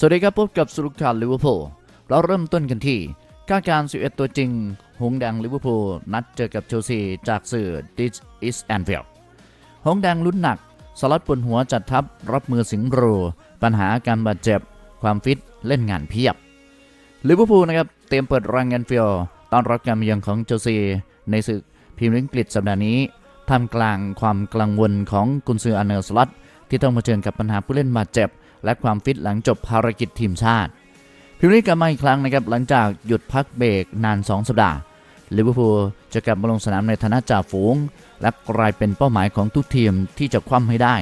สวัสดีครับพบกับสรุปข่าลิเวอร์พูลเราเริ่มต้นกันที่ก้าการ 11 ตัวจริง หงแดงลิเวอร์พูลนัดเจอกับเชลซีจากสื่อ This is Anfield หงแดงลุ้นหนัก สลัดปนหัวจัดทัพรับมือสิงโร ปัญหาการบาดเจ็บ ความฟิตเล่นงานเพียบลิเวอร์พูลนะครับ เตรียมเปิดรังแอนฟิลด์ต้อนรับการมาเยือนของเชลซี ในศึกพรีเมียร์ลีกอังกฤษสัปดาห์นี้ท่ามกลางความกังวลของกุนซืออาร์เนลสลัดที่ต้องเผชิญกับปัญหาผู้เล่นบาดเจ็บ และความฟิตหลังจบภารกิจทีมชาติพรีเมียร์ลีกลับมาอีกครั้งนะครับหลังจากหยุดพักเบรกนาน 2 สัปดาห์ลิเวอร์พูลจะกลับมาลงสนามในฐานะจ่าฝูง และกลายเป็นเป้าหมายของทุกทีมที่จะคว่ำให้ได้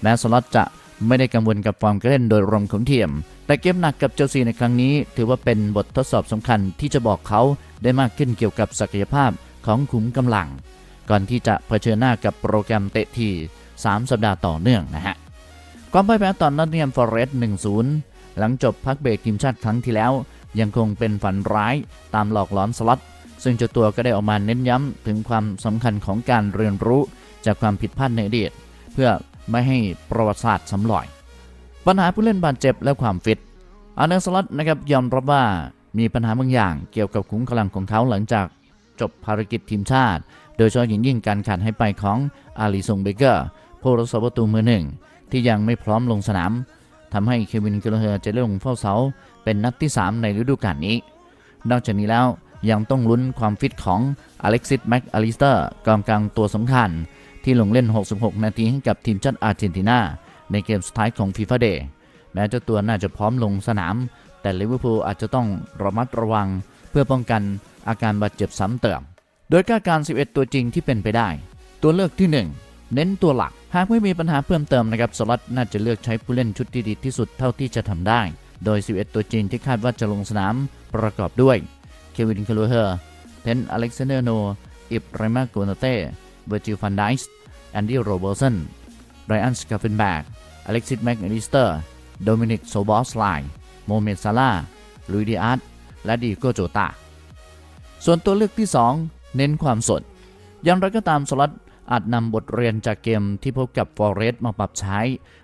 แม้สล็อตจะไม่ได้กังวลกับฟอร์มการเล่นโดยรวมของทีม แต่เกมหนักกับเชลซีในครั้งนี้ ถือว่าเป็นบททดสอบสำคัญที่จะบอกเขาได้มากขึ้นเกี่ยวกับศักยภาพของขุมกำลัง ก่อนที่จะเผชิญหน้ากับโปรแกรมเตะที3สัปดาห์ต่อเนื่องนะฮะ ความพ่ายแพ้ตอนนอตเนียมฟอเรสต์1-0 หลังจบพักเบรกทีมชาติครั้งที่แล้ว ยังคงเป็นฝันร้ายตามหลอกหลอนสล็อตซึ่งเจ้าตัวก็ได้ออกมาเน้นย้ำถึงความสำคัญของการเรียนรู้จากความผิดพลาดในอดีตเพื่อไม่ให้ประวัติศาสตร์ซ้ำรอย ปัญหาผู้เล่นบาดเจ็บและความฟิตอาร์เนลสล็อตนะครับยอมรับว่ามีปัญหาบางอย่างเกี่ยวกับขุมกำลังของเขาหลังจากจบภารกิจทีมชาติ โดยเฉพาะอย่างยิ่งการขาดให้ไปของอาลีซงเบเกอร์ผู้รักษาประตูมือหนึ่ง ที่ยังไม่พร้อมลงสนามทำให้เควินเกลเฮอร์จะได้ลงเฝ้าเสา เป็นนัดที่ 3 ในฤดูกาลนี้ นอกจากนี้แล้วยังต้องลุ้นความฟิตของอเล็กซิสแม็กอลิสเตอร์กองกลางตัวสำคัญ ที่ลงเล่น 66 นาทีให้กับทีมชาติอาร์เจนตินาในเกมสุดท้ายของฟีฟ่าเดย์แม้เจ้าตัวน่าจะพร้อมลงสนาม แต่ลิเวอร์พูลอาจจะต้องระมัดระวัง เพื่อป้องกันอาการบาดเจ็บซ้ำเติม โดยคาดการ 11 ตัวจริงที่เป็นไปได้ ตัวเลือกที่ 1 เน้นตัวหลัก หากไม่มีปัญหาเพิ่มเติมนะครับสล็อตน่าจะเลือกใช้ผู้เล่นชุดที่ดีที่สุดเท่าที่จะทำได้ โดย 11 ตัวจริงที่คาดว่าจะลงสนามประกอบด้วยเควินคาลูเฮอร์เทนอเล็กซานเดอร์โน อิบไรมาโกนาเต้เวอร์จิลฟันไดส์แอนดี้โรเบอร์สันไรอันสกาฟินแบกอเล็กซิสแม็กอลิสเตอร์โดมินิกโซบอสไลน์โมเมดซาร่าลุยดิอาร์ตและดีโกโจตาส่วนตัวเลือกที่ 2 เน้นความสดอย่างไรก็ตามสล็อต อาจนำบทเรียนจากเกมที่พบกับฟอเรสต์มาปรับใช้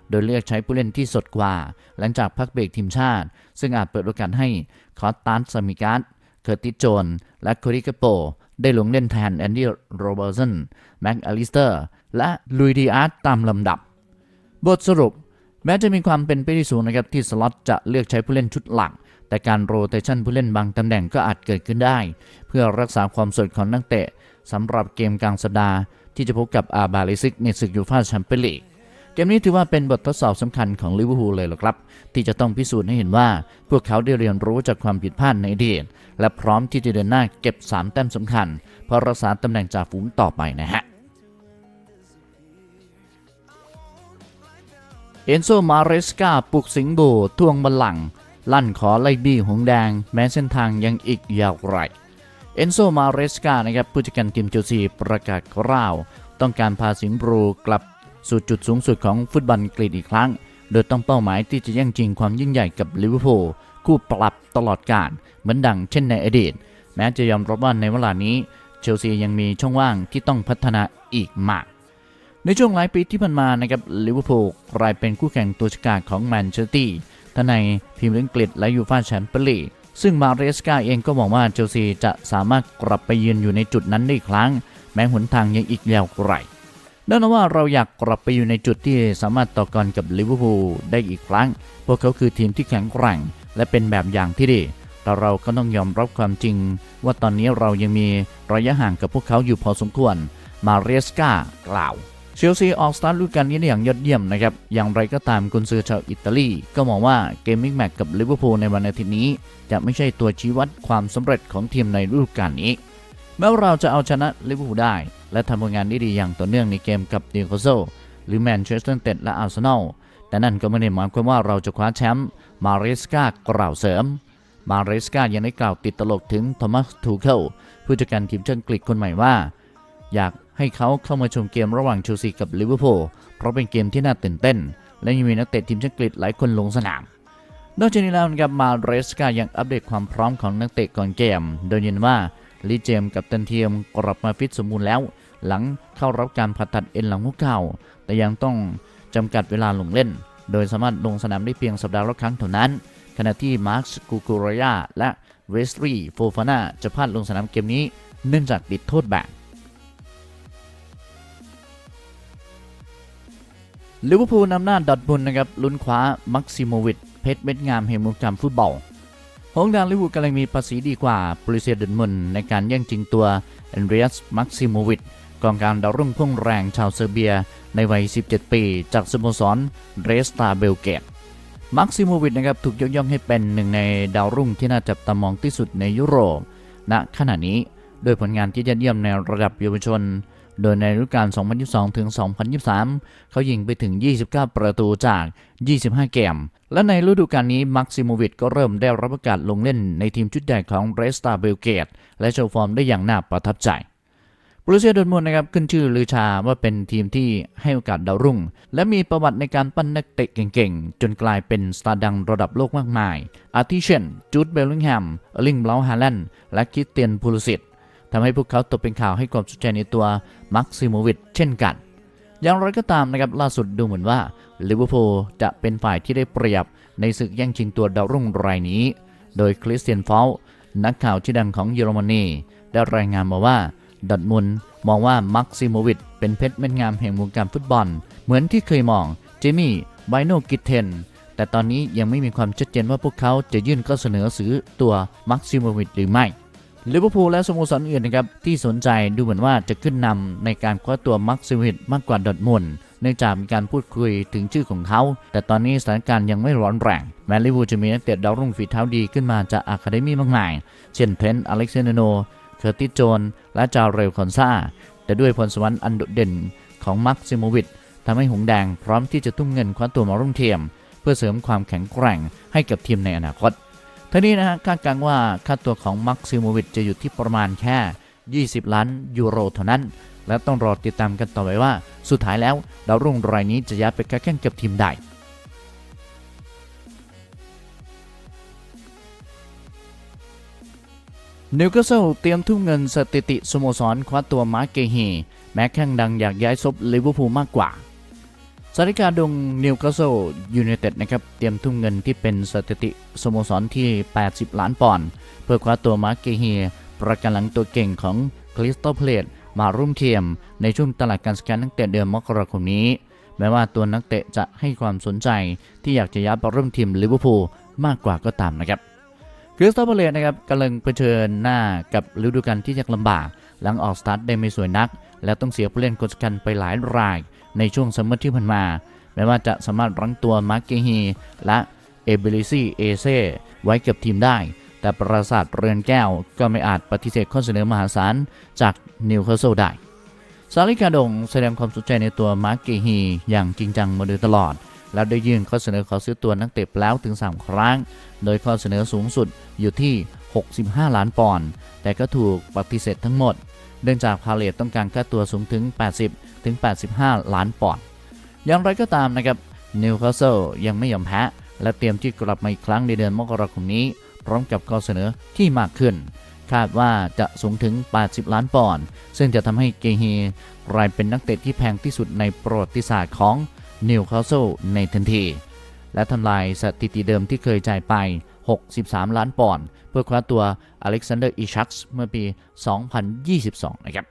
โดยเลือกใช้ผู้เล่นที่สดกว่า หลังจากพักเบรกทีมชาติ ซึ่งอาจเปิดโอกาสให้คอสตันสมิการ์ดเคอร์ติโจน และโคริกโป ได้ลงเล่นแทนแอนดี้โรเบอร์สันแม็กอลิสเตอร์ และลุยดีอาร์ตตามลำดับ บทสรุป แม้จะมีความเป็นไปได้สูงนะครับที่สล็อตจะเลือกใช้ผู้เล่นชุดหลักแต่การโรเตชันผู้เล่นบางตำแหน่งก็อาจเกิดขึ้นได้ เพื่อรักษาความสดของนักเตะสำหรับเกมกลางสัปดาห์ ที่จะพบกับอาบาลิซิกในศึกยูฟ่าแชมเปี้ยนลีกเกมนี้ถือว่าเป็นบททดสอบสำคัญของลิเวอร์พูลเลยล่ะครับ ที่จะต้องพิสูจน์ให้เห็นว่า พวกเขาได้เรียนรู้จากความผิดพลาดในอดีตและพร้อมที่จะเดินหน้าเก็บ 3 แต้มสำคัญเพื่อรักษาตำแหน่งจ่าฝูงต่อไปนะฮะเอนโซมาเรสกาปลุกสิงห์บูทวงบัลลังลั่นขอไล่บี้หงแดง แม้เส้นทางยังอีกยาวไกล เอนโซ มาเรสกา นะครับ ผู้จัดการทีมเชลซีประกาศกล้าว ต้องการพาสิงห์บรูกลับสู่จุดสูงสุดของฟุตบอลกรีกอีกครั้ง โดยต้องเป้าหมายที่จะแย่งชิงความยิ่งใหญ่กับลิเวอร์พูลคู่ปรับตลอดกาลเหมือนดังเช่นในอดีต แม้จะยอมรับว่าในเวลานี้เชลซียังมีช่องว่างที่ต้องพัฒนาอีกมาก ในช่วงหลายปีที่ผ่านมานะครับลิเวอร์พูลกลายเป็นคู่แข่งตัวฉกาจของแมนเชสเตอร์ทั้งในพรีเมียร์ลีกและยูฟ่าแชมเปี้ยนลีก ซึ่งมาเรสกาเองก็มองว่าเชลซีจะสามารถกลับไปยืนอยู่ในจุดนั้นได้อีกครั้ง แม้หนทางยังอีกยาวไกลแน่นอนว่าเราอยากกลับไปอยู่ในจุดที่สามารถต่อกรกับลิเวอร์พูลได้อีกครั้ง พวกเขาคือทีมที่แข็งแกร่ง และเป็นแบบอย่างที่ดีแต่เราก็ต้องยอมรับความจริง ว่าตอนนี้เรายังมีระยะห่างกับพวกเขาอยู่พอสมควร มาเรสกากล่าว เชลซีออกสตาร์ทฤดูกาลนี้ได้อย่างยอดเยี่ยมนะครับ อย่างไรก็ตามกุนซือชาวอิตาลี ก็มองว่าเกมมิกแมตกับลิเวอร์พูลในวันอาทิตย์นี้ จะไม่ใช่ตัวชี้วัดความสำเร็จของทีมในฤดูกาลนี้ แม้ว่าเราจะเอาชนะลิเวอร์พูลได้ และทำผลงานได้ดีอย่างต่อเนื่องในเกมกับนิวคาสเซิลหรือแมนเชสเตอร์ยูไนเต็ดและอาร์เซนอลแต่นั่นก็ไม่ได้หมายความว่าเราจะคว้าแชมป์มาเรสกากล่าวเสริม มาเรสกายังได้กล่าวติดตลกถึงโทมัสทูเคิลผู้จัดการทีมชาติอังกฤษคนใหม่ว่า อยาก ให้เขาเข้ามาชมเกมระหว่างเชลซีกับลิเวอร์พูลเพราะเป็นเกมที่น่าตื่นเต้น และยังมีนักเตะทีมชาติอังกฤษหลายคนลงสนาม นอกจากนี้แล้วนะครับมาเรสกายังอัปเดตความพร้อมของนักเตะก่อนเกม โดยยืนว่าลีเจมกับตันเทียมกลับมาฟิตสมบูรณ์แล้ว หลังเข้ารับการผ่าตัดเอ็นหลังหัวเข่าแต่ยังต้องจำกัดเวลาลงเล่น โดยสามารถลงสนามได้เพียงสัปดาห์ละครั้งเท่านั้น ขณะที่มาร์คกูกูรยาและเวสลีโฟฟาน่าจะพลาดลงสนามเกมนี้ เนื่องจากติดโทษแบน ลิเวอร์พูลนำหน้าดอทมุนนะครับลุ้นคว้ามักซิโมวิชเพชรเม็ดงามแห่งวงการฟุตบอลหงส์แดงลิเวอร์พูลกำลังมีภาษีดีกว่าบริเซียดอร์ทมุนในการแย่งชิงตัวแอนเดรียสมักซิโมวิชกองการดาวรุ่งพุ่งแรงชาวเซอร์เบีย ในวัย 17 ปี จากสโมสรเรสตาเบลเกตมักซิโมวิชนะครับถูกยกย่องให้เป็นหนึ่งในดาวรุ่งที่น่าจับตามองที่สุดในยุโรปณขณะนี้โดยผลงานที่ยอดเยี่ยมในระดับเยาวชน โดยในฤดูกาล 2022 ถึง 2023 เขายิงไปถึง 29 ประตูจาก 25 เกม และในฤดูกาลนี้มักซิโมวิชก็เริ่มได้รับโอกาสลงเล่นในทีมชุดใหญ่ของเรสตาเบลเกตและโชว์ฟอร์มได้อย่างน่าประทับใจบรูเซียดอร์มุนนะครับขึ้นชื่อลือชาว่าเป็นทีมที่ให้โอกาสดาวรุ่ง และมีประวัติในการปั้นนักเตะเก่งๆ จนกลายเป็นสตาร์ดังระดับโลกมากมาย อาทิเช่นจูดเบลลิงแฮมอลิงเบลาฮาแลนด์และคิสเตียนพูลสิต ทำให้พวกเขาตกเป็นข่าวให้ความสนใจในตัวมักซิโมวิชเช่นกัน อย่างไรก็ตามนะครับล่าสุดดูเหมือนว่าลิเวอร์พูลจะเป็นฝ่ายที่ได้เปรียบในศึกแย่งชิงตัวดาวรุ่งรายนี้ โดยคริสเตียนฟอลนักข่าวชื่อดังของเยอรมนีได้รายงานมาว่าดอทมุนมองว่ามักซิโมวิชเป็นเพชรเม็ดงามแห่งวงการฟุตบอล เหมือนที่เคยมองเจมี่ไบโนกิเทนแต่ตอนนี้ยังไม่มีความชัดเจนว่าพวกเขาจะยื่นข้อเสนอซื้อตัวมักซิโมวิชหรือไม่ ลิเวอร์พูลและสโมสรอื่นนะครับที่สนใจดูเหมือนว่าจะขึ้นนำในการคว้าตัวมักซิโมวิชมากกว่าดอทมุนเนื่องจากมีการพูดคุยถึงชื่อของเขา แต่ตอนนี้สถานการณ์ยังไม่ร้อนแรง แม้ลิวูจะมีนักเตะดาวรุ่งฝีเท้าดีขึ้นมาจากอะคาเดมี่มากมาย เช่นเทรนต์อเล็กซานโน เคอร์ติโจน และจาเรลคอนซาแต่ด้วยพรสวรรค์อันโดดเด่นของมักซิโมวิชทำให้หงแดงพร้อมที่จะทุ่มเงินคว้าตัวมาร่วมทียม เพื่อเสริมความแข็งแกร่งให้กับทีมในอนาคต ทั้งนี้นะฮะคาดการณ์ว่าค่าตัวของมักซิโมวิชจะอยู่ที่ประมาณแค่ 20 ล้านยูโรเท่านั้น และต้องรอติดตามกันต่อไปว่า สุดท้ายแล้วดาวรุ่งรายนี้จะย้ายไปแข่งกับทีมใดนิวคาสเซิลเตรียมทุ่มเงินสถิติสโมสรคว้าตัวมาร์เกฮีแม้แข่งดังอยากย้ายซบลิเวอร์พูลมากกว่า สถิกาดงนิวคาสเซิลยูไนเต็ดนะครับเตรียมทุ่มเงินที่เป็นสถิติสโมสรที่ 80 ล้านปอนด์เพื่อคว้าตัวมาร์เกฮีประกันหลังตัวเก่งของคริสตัลเพลตมาร่วมทีมในช่วงตลาดการสแกนตั้งแต่เดือนมกราคมนี้ แม้ว่าตัวนักเตะจะให้ความสนใจที่อยากจะย้ายไปร่วมทีมลิเวอร์พูลมากกว่าก็ตามนะครับคริสตัลเพลตนะครับกำลังเผชิญหน้ากับฤดูกาลที่ยากลำบาก หลังออกสตาร์ทได้ไม่สวยนัก และต้องเสียผู้เล่นคนสำคัญไปหลายราย ในช่วงซัมเมอร์ที่ผ่านมา แม้ว่าจะสามารถรั้งตัวมาร์เกฮีและเอเบลิซีเอเซไว้กับทีมได้ แต่ปราสาทเรือนแก้วก็ไม่อาจปฏิเสธข้อเสนอมหาศาลจากนิวคาสเซิลได้ ซาลิกาดงแสดงความสนใจในตัวมาร์เกฮีอย่างจริงจังมาโดยตลอด แล้วได้ยื่นข้อเสนอขอซื้อตัวนักเตะแล้วถึง 3 ครั้ง โดยข้อเสนอสูงสุดอยู่ที่ 65 ล้านปอนด์แต่ก็ถูกปฏิเสธทั้งหมด เนื่องจากพาเลตต้องการค่าตัวสูงถึง 80 ถึง 85 ล้านปอนด์อย่างไรก็ตามนะครับนิวคาสเซิลยังไม่ยอมแพ้ และเตรียมที่กลับมาอีกครั้งในเดือนมกราคมนี้ พร้อมกับข้อเสนอที่มากขึ้น คาดว่าจะสูงถึง 80 ล้านปอนด์ซึ่งจะทำให้เกฮีกลายเป็นนักเตะที่แพงที่สุดในประวัติศาสตร์ของนิวคาสเซิลในทันที และทำลายสถิติเดิมที่เคยจ่ายไป 63 ล้านปอนด์เพื่อคว้าตัวอเล็กซานเดอร์อิชักส์เมื่อปี 2022 นะครับ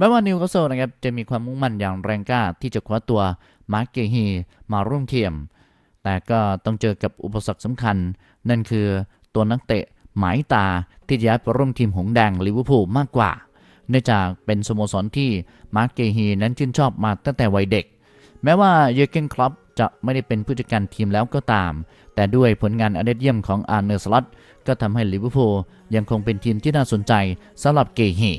แม้ว่านิวคาสเซิลนะครับจะมีความมุ่งมั่นอย่างแรงกล้าที่จะคว้าตัวมาร์เกฮีมาร่วมทีมแต่ก็ต้องเจอกับอุปสรรคสำคัญ นั่นคือตัวนักเตะหมายตาที่ย้ายไปร่วมทีมหงแดงลิเวอร์พูลมากกว่า เนื่องจากเป็นสโมสรที่มาร์เกฮีนั้นชื่นชอบมาตั้งแต่วัยเด็ก แม้ว่าเยอร์เกนคลับจะไม่ได้เป็นผู้จัดการทีมแล้วก็ตาม แต่ด้วยผลงานอันยอดเยี่ยมของอาร์เนอร์สลัตก็ทำให้ลิเวอร์พูลยังคงเป็นทีมที่น่าสนใจสำหรับเกฮี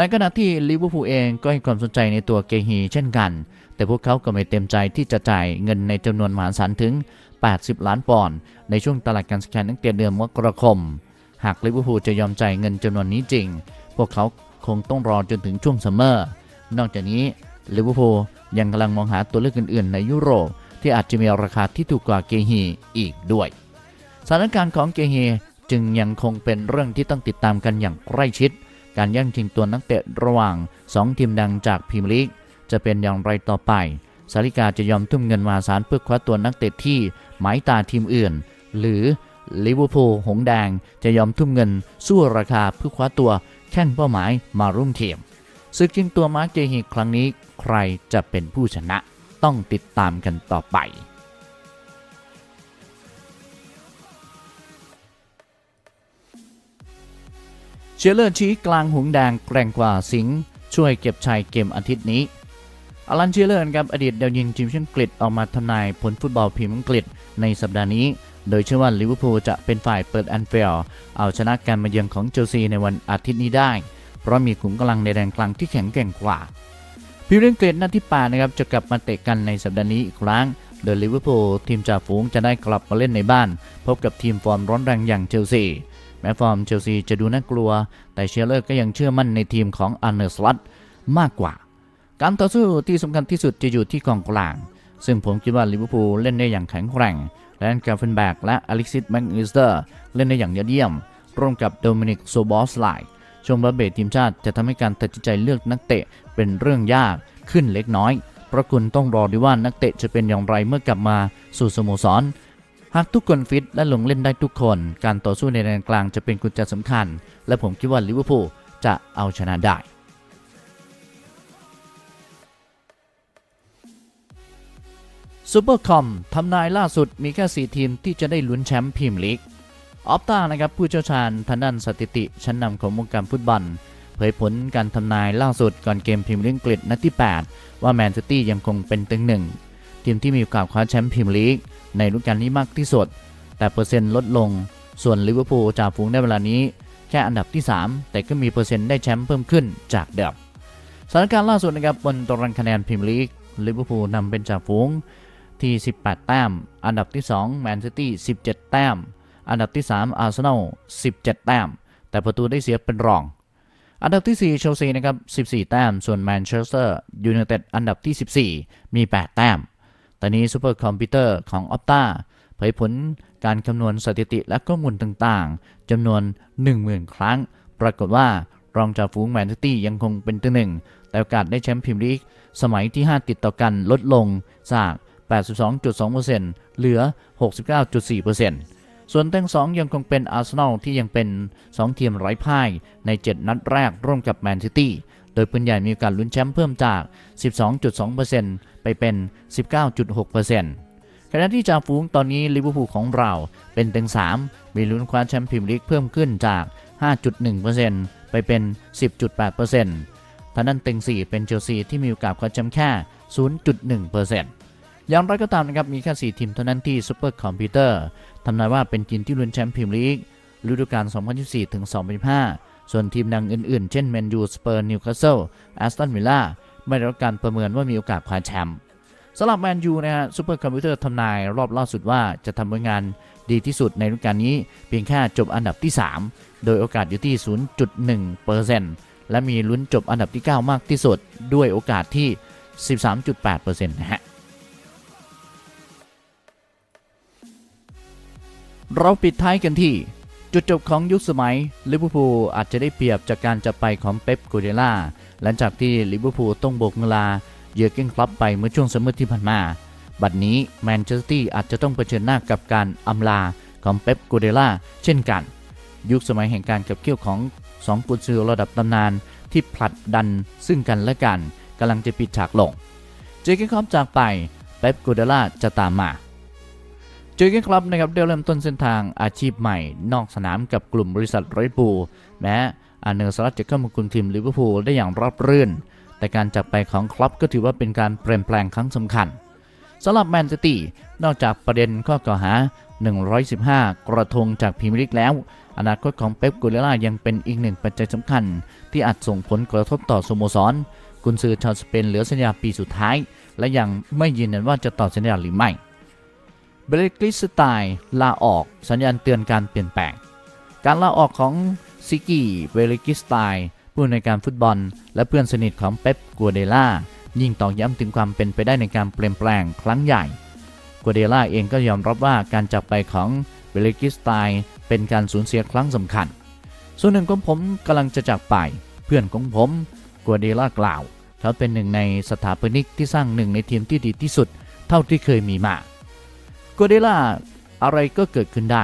ในขณะที่ลิเวอร์พูลเองก็ให้ความสนใจในตัวเกฮีเช่นกัน แต่พวกเขาก็ไม่เต็มใจที่จะจ่ายเงินในจำนวนมหาศาลถึง 80 ล้านปอนด์ในช่วงตลาดการสแกนตั้งแต่เดือนมกราคม หากลิเวอร์พูลจะยอมจ่ายเงินจำนวนนี้จริง พวกเขาคงต้องรอจนถึงช่วงซัมเมอร์ นอกจากนี้ลิเวอร์พูลยังกำลังมองหาตัวเลือกอื่นๆ ในยุโรป ที่อาจจะมีราคาที่ถูกกว่าเกฮีอีกด้วยสถานการณ์ของเกฮีจึงยังคงเป็นเรื่องที่ต้องติดตามกันอย่างใกล้ชิด การแย่งชิงตัวนักเตะระหว่าง 2 ทีมดังจากพรีเมียร์ลีกจะเป็นอย่างไรต่อไป สาริกาจะยอมทุ่มเงินมาศาลเพื่อคว้าตัวนักเตะที่หมายตาทีมอื่น หรือลิเวอร์พูลหงแดงจะยอมทุ่มเงินสู้ราคาเพื่อคว้าตัวแข่งเป้าหมายมาร่วมทีมศึกชิงตัวมาร์กเจฮิกครั้งนี้ใครจะเป็นผู้ชนะ ต้องติดตามกันต่อไป เชลเลอร์ชี้กลางหงแดงแกร่งกว่าสิงช่วยเก็บชัยเกมอาทิตย์นี้อลันเชลเลอร์ครับอดีตดาวยิงทีมชาติอังกฤษออกมาทำนายผลฟุตบอลพรีเมียร์อังกฤษในสัปดาห์นี้ โดยเชื่อว่าลิเวอร์พูลจะเป็นฝ่ายเปิดแอนฟิลด์เอาชนะการมาเยือนของเชลซีในวันอาทิตย์นี้ได้ เพราะมีขุมกำลังในแดนกลางที่แข็งแกร่งกว่าพรีเมียร์อังกฤษนัดที่8นะครับจะกลับมาเตะกันในสัปดาห์นี้อีกครั้ง โดยลิเวอร์พูลทีมจ่าฝูงจะได้กลับมาเล่นในบ้าน พบกับทีมฟอร์มร้อนแรงอย่างเชลซี แม้ฟอร์มเชลซีจะดูน่ากลัว แต่เชลเลอร์ก็ยังเชื่อมั่นในทีมของอันเนอร์สลัตมากกว่า การต่อสู้ที่สำคัญที่สุดจะอยู่ที่กองกลาง ซึ่งผมคิดว่าลิเวอร์พูลเล่นได้อย่างแข็งแกร่งและกาเฟนแบกและอเล็กซิสแม็กอิสเตอร์เล่นได้อย่างยอดเยี่ยม ร่วมกับโดมินิกโซบอสไลชมบาเบตทีมชาติจะทำให้การตัดสินใจเลือกนักเตะเป็นเรื่องยากขึ้นเล็กน้อย เพราะคุณต้องรอดูว่านักเตะจะเป็นอย่างไรเมื่อกลับมาสู่สโมสร หากทุกคนฟิตและลงเล่นได้ทุกคน การต่อสู้ในแดนกลางจะเป็นกุญแจสำคัญ และผมคิดว่าลิเวอร์พูลจะเอาชนะได้ซูเปอร์คอมทำนายล่าสุดมีแค่ 4 ทีมที่จะได้ลุ้นแชมป์พรีเมียร์ลีกออฟตานะครับผู้เชี่ยวชาญทางด้านสถิติ ชั้นนำของวงการฟุตบอล เผยผลการทำนายล่าสุดก่อนเกมพรีเมียร์ลีกอังกฤษนัดที่ 8 ว่าแมนซิตี้ยังคงเป็นตึงหนึ่ง ทีมที่มีโอกาสคว้าแชมป์พรีเมียร์ลีกในฤดูกาลนี้มากที่สุด แต่เปอร์เซ็นต์ลดลง ส่วนลิเวอร์พูลจ่าฝูงในเวลานี้แค่อันดับที่ 3 แต่ก็มีเปอร์เซ็นต์ได้แชมป์เพิ่มขึ้นจากเดิมสถานการณ์ล่าสุดนะครับบนตารางคะแนนพรีเมียร์ลีกลิเวอร์พูลนำเป็นจ่าฝูงที่ 18 แต้ม อันดับที่2แมนซิตี้ 17 แต้ม อันดับที่ 3 อาร์เซนอล 17 แต้ม แต่ประตูได้เสียเป็นรอง อันดับที่ 4 เชลซีนะครับ 14 แต้ม ส่วนแมนเชสเตอร์ยูไนเต็ดอันดับที่ 14 มี 8 แต้ม ตอนนี้ซูเปอร์คอมพิวเตอร์ของ Opta เผยผลการคำนวณสถิติและข้อมูลต่างๆจำนวน 10,000 ครั้ง ปรากฏว่ารองจากฝูงแมนซิตี้ยังคงเป็นตัวหนึ่ง แต่โอกาสได้แชมป์พรีเมียร์ลีกสมัยที่ 5 ติดต่อกันลดลงจาก 82.2%เหลือ 69.4%ส่วนแต้ง2 ยังคงเป็นอาร์เซนอลที่ยังเป็น 2 ทีมไร้พ่ายใน 7 นัดแรกร่วมกับแมนซิตี้ ดยปืนใหญ่มีโอกาสลุ้นแชมป์เพิ่มจาก 12.2%ไปเป็น 19.6%ขณะที่จ่าฝูงตอนนี้ลิเวอร์พูลของเราเป็นเต็ง3 มีลุ้นคว้าแชมป์พรีเมียร์ลีกเพิ่มขึ้นจาก 5.1%ไปเป็น 10.8%ทางด้นเต็ง 4 เป็นเชลซีที่มีโอกาสคว้าแชมป์แค่ 0.1%อย่างไรก็ตามนะครับ มีแค่ 4 ทีมเท่านั้นที่ซูเปอร์คอมพิวเตอร์ทำนายว่าเป็นทีมที่ลุ้นแชมป์พรีเมียร์ลีกฤดูกาล 2024-2025 ส่วนทีมดังอื่นๆ เช่นแมนยูสเปอร์นิวคาสเซิลแอสตันวิลล่าไม่ได้รับการประเมินว่ามีโอกาสคว้าแชมป์สำหรับแมนยูนะฮะซูเปอร์คอมพิวเตอร์ทำนายรอบล่าสุดว่าจะทำผลงานดีที่สุดในฤดูกาลนี้ เพียงแค่จบอันดับที่ 3 โดยโอกาสอยู่ที่ 0.1%และมีลุ้นจบอันดับที่ 9 มากที่สุด ด้วยโอกาสที่ 13.8%นะฮะเราปิดท้ายกันที่ จุดจบของยุคสมัยลิเวอร์พูลอาจจะได้เปรียบจากการจะไปของเป๊ปกูเดล่าหลังจากที่ลิเวอร์พูลต้องโบกเงลาเยอร์เกนคลับไปเมื่อช่วงซัมเมอร์ที่ผ่านมา บัดนี้แมนเชสเตอร์อาจจะต้องเผชิญหน้ากับการอำลาของเป๊ปกูเดล่าเช่นกัน ยุคสมัยแห่งการขับเคี่ยวของสองกุนซือระดับตำนานที่ผลัดดันซึ่งกันและกันกำลังจะปิดฉากลง เจเกนคลับจากไปเป๊ปกูเดล่าจะตามมา จอร์เกนคลับนะครับได้เริ่มต้นเส้นทางอาชีพใหม่ นอกสนามกับกลุ่มบริษัทไรบูแม้อาเนอร์สลัดจะเข้ามาคุมทีมลิเวอร์พูลได้อย่างราบรื่น แต่การจากไปของคลับก็ถือว่าเป็นการเปลี่ยนแปลงครั้งสำคัญสำหรับแมนซิตี้นอกจากประเด็นข้อกล่าวหา 115 กระทงจากพรีเมียร์ลีกแล้ว อนาคตของเป๊ปกูเดล่ายังเป็นอีกหนึ่งปัจจัยสำคัญ ที่อาจส่งผลกระทบต่อสโมสร กุนซือชาวสเปนเหลือสัญญาปีสุดท้าย และยังไม่ยืนยันว่าจะต่อสัญญาหรือไม่ เบรกลิสไตล์ลาออกสัญญาณเตือนการเปลี่ยนแปลง การลาออกของซิกี้เบรกิสไตล์ผู้ในการฟุตบอล และเพื่อนสนิทของเป๊ปกัวเดล่ายิ่งตอกย้ำถึงความเป็นไปได้ในการเปลี่ยนแปลงครั้งใหญ่กัวเดล่าเองก็ยอมรับว่าการจากไปของเบรกิสไตล์เป็นการสูญเสียครั้งสำคัญ ส่วนหนึ่งของผมกำลังจะจากไป เพื่อนของผมกัวเดล่ากล่าวเขาเป็นหนึ่งในสถาปนิกที่สร้างหนึ่งในทีมที่ดีที่สุด เท่าที่เคยมีมา กัวเดล่าอะไรก็เกิดขึ้นได้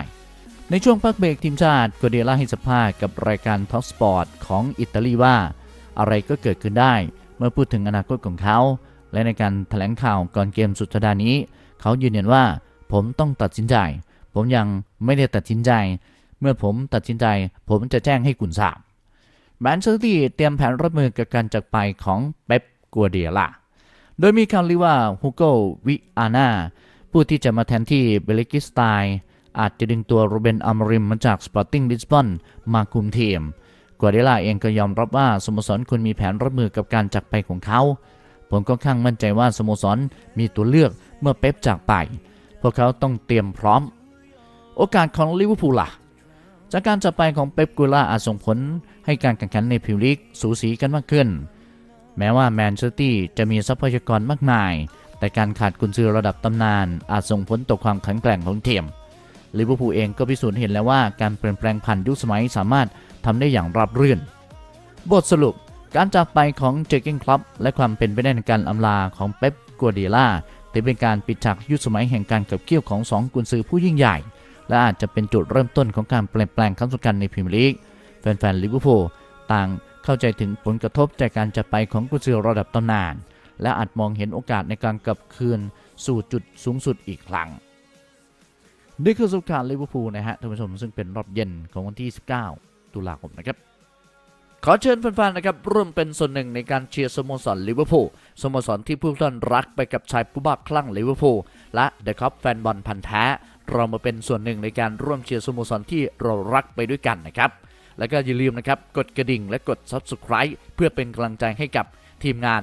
ในช่วงพักเบรกทีมชาติกัวเดล่าให้สัมภาษณ์กับรายการท็อปสปอร์ตของอิตาลีว่า อะไรก็เกิดขึ้นได้ เมื่อพูดถึงอนาคตของเขา และในการแถลงข่าวก่อนเกมสุดสัปดาห์นี้ เขายืนยันว่าผมต้องตัดสินใจ ผมยังไม่ได้ตัดสินใจ เมื่อผมตัดสินใจ ผมจะแจ้งให้คุณทราบแมนเชสเตอร์เตรียมแผนรับมือกับการจากไปของเป๊ปกัวเดียล่าโดยมีข่าวลือว่าฮูโกวิอาน่า ผู้ที่จะมาแทนที่เบลิกิสไตน์อาจจะดึงตัวโรเบนอัมริมมาจากสปอร์ติ้งลิสบอนมาคุมทีมกัวเดล่าเองก็ยอมรับว่าสโมสรควรมีแผนรับมือกับการจากไปของเขา ผมก็ข้างมั่นใจว่าสโมสรมีตัวเลือกเมื่อเป๊ปจากไป พวกเขาต้องเตรียมพร้อม โอกาสของลิเวอร์พูลล่ะ จากการจากไปของเป๊ปกัวล่าอาจส่งผลให้การแข่งขันในพรีเมียร์ลีกสูสีกันมากขึ้น แม้ว่าแมนเชสเตอร์จะมีทรัพยากรมากมาย แต่การขาดกุญซือระดับตำนาน อาจส่งผลต่อความแข็งแกร่งของทีมลิเวอร์พูลเองก็พิสูจน์เห็นแล้วว่าการเปลี่ยนแปลงผ่านยุคสมัยสามารถทำได้อย่างราบรื่น บทสรุปการจากไปของเจเกนคลับและความเป็นไปได้ในการอำลาของเป๊ปกัวเดีล่าถือเป็นการปิดฉากยุคสมัยแห่งการกับเกี่ยวของสองกุนซือผู้ยิ่งใหญ่ และอาจจะเป็นจุดเริ่มต้นของการเปลี่ยนแปลงครั้งสำคัญในพรีเมียร์ลีกแฟนๆลิเวอร์พูลต่างเข้าใจถึงผลกระทบจากการจากไปของกุนซือระดับตำนาน และอาจมองเห็นโอกาสในการกลับคืนสู่จุดสูงสุดอีกครั้งนี่คือสรุปการลิเวอร์พูลนะฮะท่านผู้ชมซึ่งเป็นรอบเย็นของวันที่ 19 ตุลาคมนะครับ ขอเชิญแฟนๆนะครับร่วมเป็นส่วนหนึ่งในการเชียร์สโมสรลิเวอร์พูลสโมสรที่ผู้ท่านรักไปกับชายผู้บ้าคลั่งลิเวอร์พูลและเดอะคัพแฟนบอลพันธ์แท้ เรามาเป็นส่วนหนึ่งในการร่วมเชียร์สโมสรที่เรารักไปด้วยกันนะครับ แล้วก็อย่าลืมนะครับกดกระดิ่งและกด Subscribe เพื่อเป็นกำลังใจให้กับทีมงาน